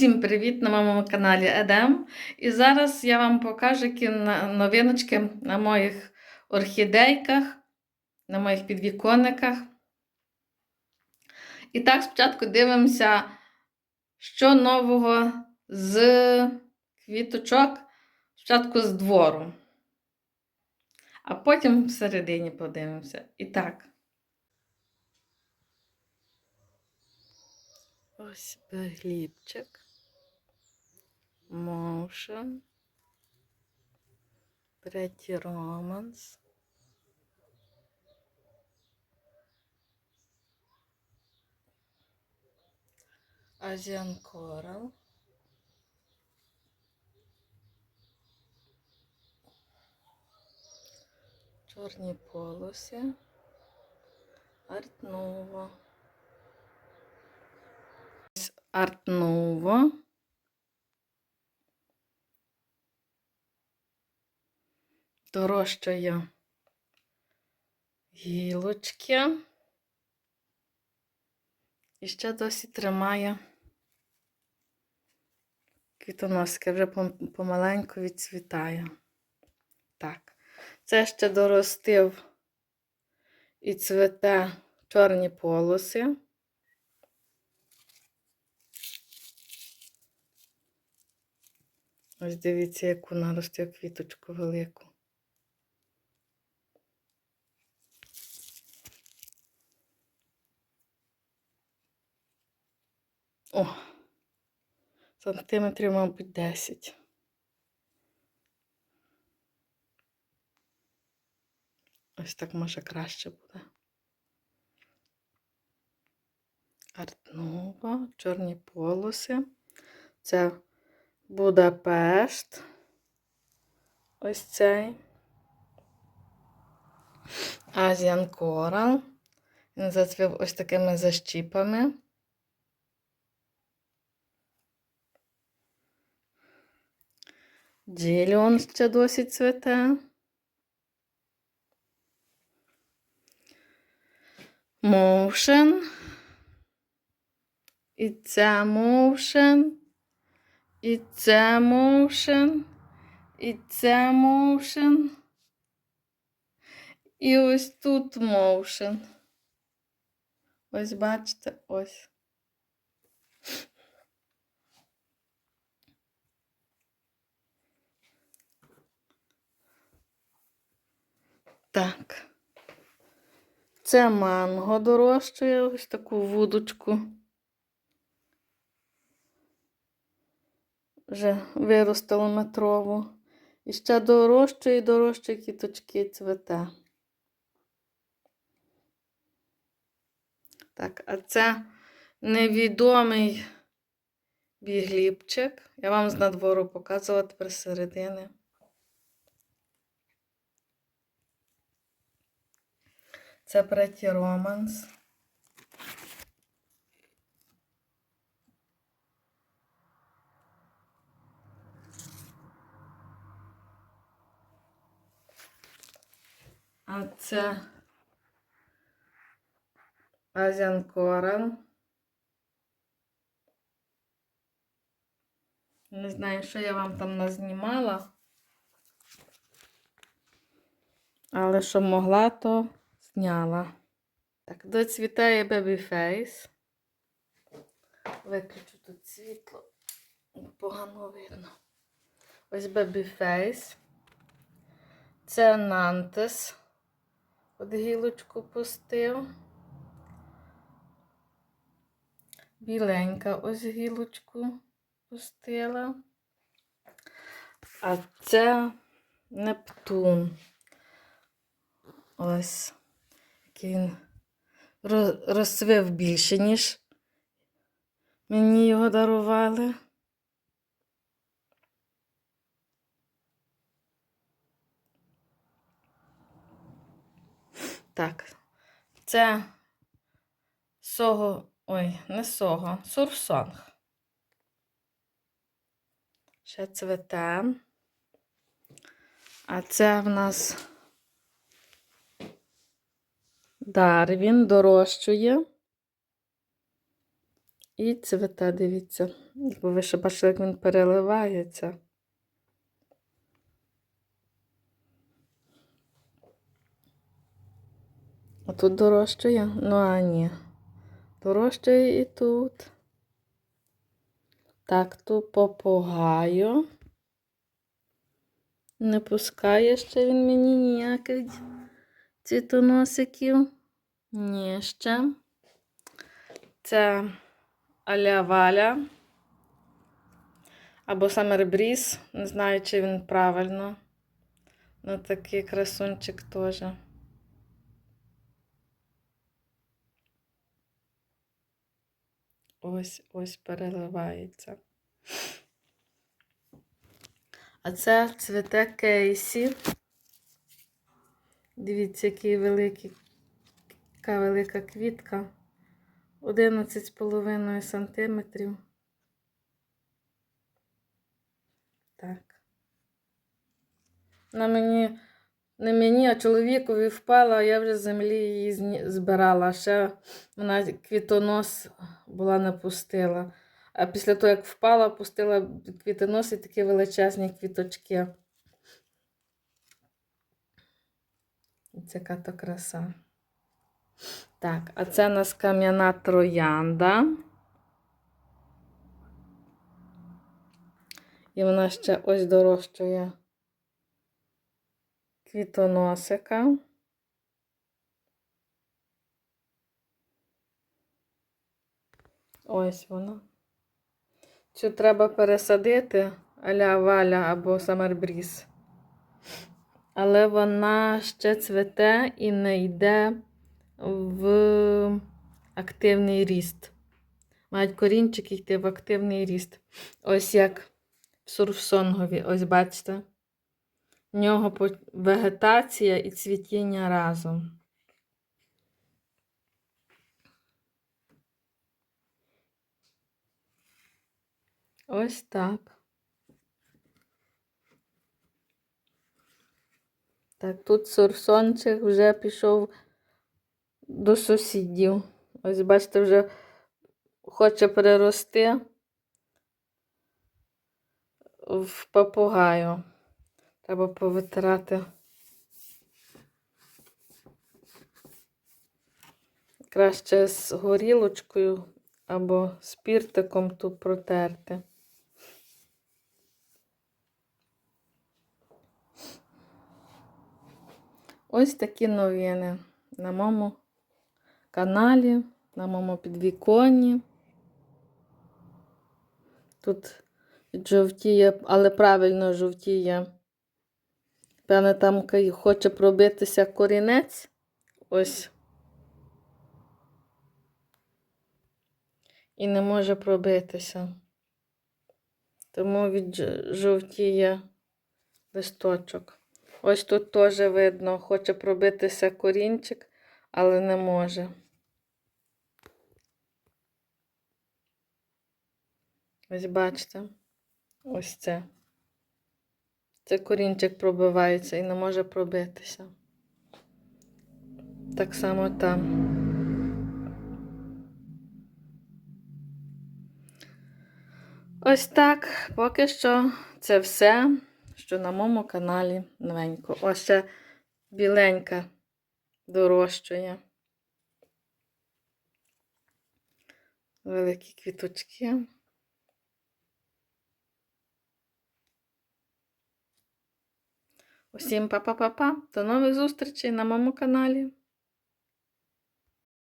Усім привіт на моєму каналі Едем. І зараз я вам покажу які новиночки на моїх орхідейках, на моїх підвіконниках. І так, спочатку дивимося, що нового з квіточок, спочатку з двору. А потім всередині подивимося. І так. Ось глібчик. Motion. Третій романс. Азіан Корал. Чорні полоси. Артнова. Арт Дорожчає гілочки. І ще досі тримає квітоноски, вже помаленьку відцвітає. Так, це ще доростив і цвете чорні полоси. Ось дивіться, яку наростив квіточку велику. О, сантиметрів, мабуть, 10. Ось так може краще буде. Артнова, чорні полоси. Це Будапешт. Ось цей. Азіан Корал. Він зацвів ось такими защіпами. Діліон ще досі цвете. Моушен. І це моушен. І це моушен. І це моушен. І ось тут моушен. Ось бачите, ось. Так. Це манго дорощує ось таку вудочку. Вже виростало метрову. І ще дорожче і дорожче кіточки цвете. Так, а це невідомий бігліпчик. Я вам з надвору показувала тепер середини. Це третій романс. А це Азіан Корал. Не знаю, що я вам там назнімала. Але що могла, то зняла. Так, доцвітає Babyface. Виключу тут світло. Погано видно. Ось Babyface. Це Нантес. От гілочку пустив. Біленька ось гілочку пустила. А це Нептун. Ось. Він розцвів більше, ніж мені його дарували. Так, це сого, ой, не сого, сурсонг. Ще цвете. А це в нас Дарвін дорощує. І цвете, дивіться, Якби ви ще бачили, як він переливається. А тут дорожчає? Ну, а ні. Дорожчає і тут. Так, тут попугаю. Не пускає ще він мені ніяких цвітоносиків. Ні, ще. Це Аля Валя. Або Summer Breeze. Не знаю, чи він правильно. Ну, такий красунчик теж. Ось ось переливається. А це цвіте кейсі. Дивіться, який великий, яка велика квітка. 11,5 сантиметрів. Так. На мені, не мені, а чоловікові впала, а я вже з землі її збирала. Ще вона квітонос була не пустила. А після того, як впала, пустила квітонос і такі величезні квіточки. Яка то краса. Так, а це у нас кам'яна троянда. І вона ще ось дорожчує квітоносика. Ось вона. Цю треба пересадити аля валя або самарбріз. Але вона ще цвете і не йде в активний ріст. Мають корінчики йти в активний ріст. Ось як в сурфсонгові, ось бачите. В нього вегетація і цвітіння разом. Ось так. Так, тут сурсончик вже пішов до сусідів. Ось, бачите, вже хоче перерости в папугаю. Треба повитирати. Краще з горілочкою або спіртиком тут протерти. Ось такі новини на моєму каналі, на моєму підвіконні. Тут жовтіє, але правильно жовтіє. Певне, там хоче пробитися корінець. Ось. І не може пробитися. Тому від жовтіє листочок. Ось тут теж видно, хоче пробитися корінчик, але не може. Ось бачите, ось це. Це корінчик пробивається і не може пробитися. Так само там. Ось так, поки що це все, що на моєму каналі новенько. Ось ще біленька дорожчує. Великі квіточки. Усім па-па-па-па. До нових зустрічей на моєму каналі.